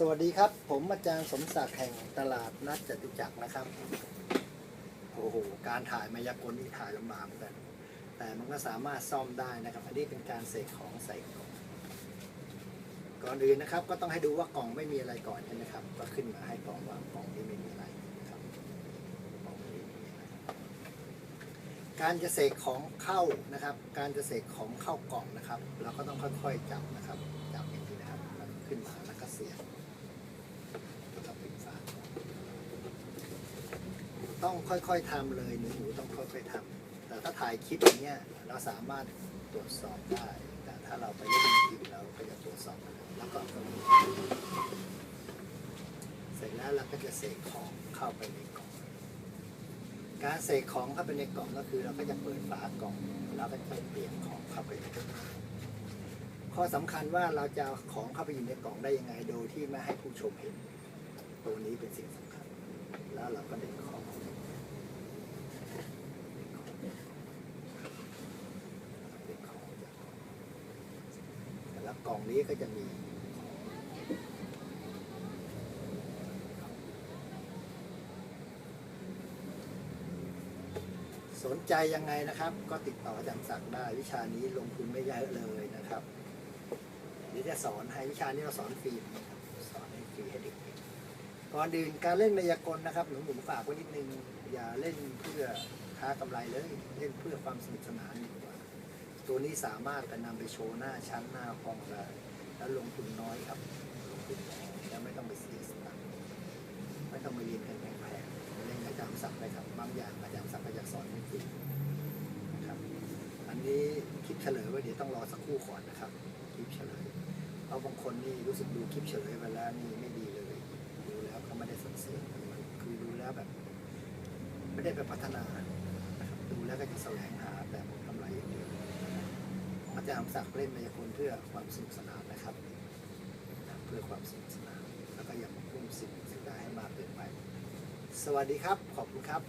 สวัสดีครับ ผมอาจารย์สมศักดิ์แห่งตลาดนัดจตุจักรนะครับ โอ้โห การถ่ายมายากลนี่ถ่ายลำบากเหมือนกัน แต่มันก็สามารถซ่อมได้นะครับ อันนี้เป็นการเสกของใส่กล่องก่อนอื่นนะครับ ก็ต้องให้ดูว่ากล่องไม่มีอะไรก่อนใช่ไหมครับ ก็ขึ้นมาให้กล่องว่ากล่องนี้ไม่มีอะไรนะครับกล่องนี้มีอะไรการจะเสกของเข้านะครับ การจะเสกของเข้ากล่องนะครับ เราก็ต้องค่อยๆจับนะครับ จับอย่างนี้นะครับ ขึ้นมาแล้วก็เสียบแล้วก็ปิดฝา ต้องค่อยๆทำเลยหนูหนูต้องค่อยๆทำแต่ถ้าถ่ายคลิปอย่างเงี้ยเราสามารถตรวจสอบได้ แต่ถ้าเราไปเล่นคลิปเราก็จะตรวจสอบแล้วก็เสร็จแล้วเราก็จะเสกของเข้าไปในกล่อง การเสกของเข้าไปในกล่องก็คือ เราก็จะเปิดฝากล่องแล้วก็จะเปลี่ยนของเข้าไปในกล่องข้อสำคัญว่าเราจะของเข้าไปอยู่ในกล่องได้ยังไงโดยที่ไม่ให้ผู้ชมเห็น ตัวนี้เป็นสิ่งสำคัญ แล้วเราก็เด็นของเด็นของจากกล่อง แล้วกล่องนี้ก็จะมี สนใจยังไงนะครับ ก็ติดต่ออาจารย์ศักดิ์ได้ วิชานี้ลงทุนไม่เยอะเลยนะครับเดี๋ยวจะสอนให้วิชานี้เราสอนฟรีนสอนให้ฟรีให้เด็กก่อนอื่นการเล่นมายากลนะครับหนูหนูฝากไว้นิดนึง อย่าเล่นเพื่อค้ากำไรเลย เล่นเพื่อความสนุกสนาน ตัวนี้สามารถจะนำไปโชว์หน้าชั้นหน้าห้องได้แล้วลงทุนน้อยครับลงทุนน้อยแล้วไม่ต้องไปเสียสตังค์ไม่ต้องไปเรียนกันแพงๆเล่นอาจารย์ศักดิ์ไปครับบางอย่างอาจารย์ศักดิ์ก็จะสอนให้ฟรีนะครับอันนี้คลิปเฉลยไว้เดี๋ยวต้องรอสักครู่ก่อนนะครับคลิปเฉลยเพราะบางคนนี่รู้สึกดูคลิปเฉลยไปแล้วนี่ไม่ดีเลย ดูแล้วก็ไม่ได้สันเสริมคือดูแล้วแบบ ไม่ได้ไปพัฒนาดูแล้วก็จะแสวงหา จารย์สั่งเล่นมายากลเพื่อความสนุกสนานนะครับ เพื่อความสนุกสนานแล้วก็อย่ามาพุ่มสิ่งสิ่งใดให้มากเกินไป สวัสดีครับ ขอบคุณครับ